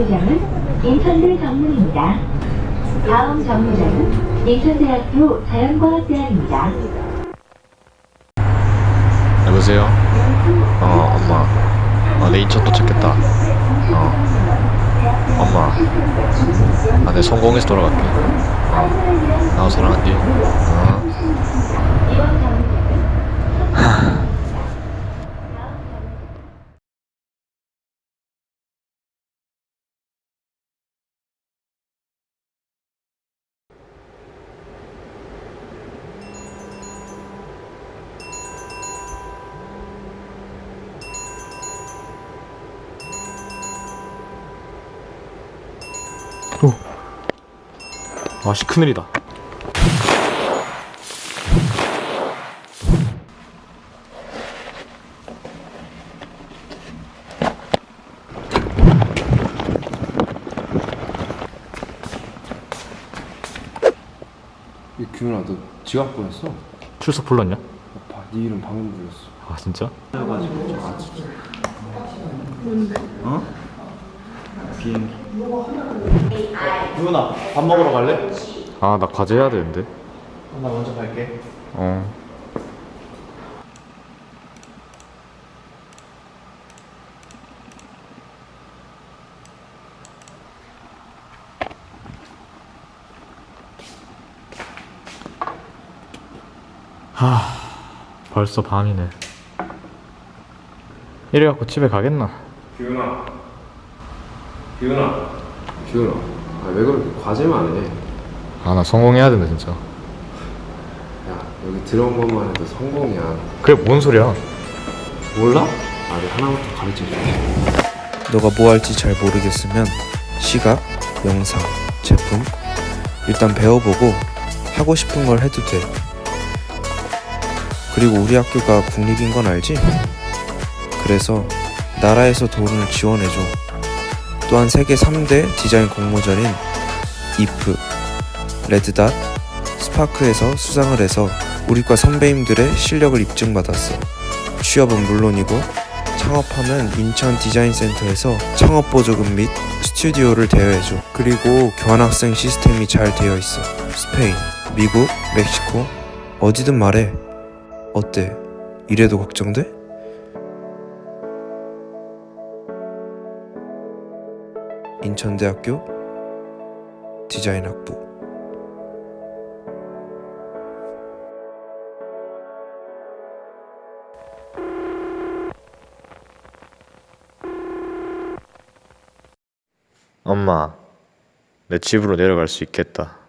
오늘의 정문입니다. 다음 정류장은 인천대학교 자연과학대학입니다. 여보세요? 어 엄마 어, 내 인천 도착했다 어 엄마 아, 내 성공해서 돌아갈게 어, 나 사랑한디 어. 아씨 큰일이다 이 규현아 너 지갑 보냈어? 출석 불렀냐? 봐, 네 이름 방금 불렀어 아 진짜? 유은아 밥 먹으러 갈래? 아 나 과제 해야 되는데 나 먼저 갈게 어 하, 벌써 밤이네. 이래갖고 집에 가겠나? 규현아 규현아 규현아 아, 왜 그렇게 과제만 해? 아, 나 성공해야 된다, 진짜. 야 여기 들어온 것만 해도 성공이야 그게 뭔 소리야? 몰라? 아 내가 하나부터 가르쳐줄게 너가 뭐 할지 잘 모르겠으면 시각, 영상, 제품 일단 배워보고 하고 싶은 걸 해도 돼. 그리고 우리 학교가 국립인 건 알지? 그래서 나라에서 돈을 지원해줘. 또한 세계 3대 디자인 공모전인 이프, 레드닷, 스파크에서 수상을 해서 우리과 선배님들의 실력을 입증받았어. 취업은 물론이고 창업하면 인천 디자인센터에서 창업 보조금 및 스튜디오를 대여해줘. 그리고 교환학생 시스템이 잘 되어 있어. 스페인, 미국, 멕시코 어디든 말해. 어때? 이래도 걱정돼? 인천대학교 디자인학부 엄마, 내 집으로 내려갈 수 있겠다.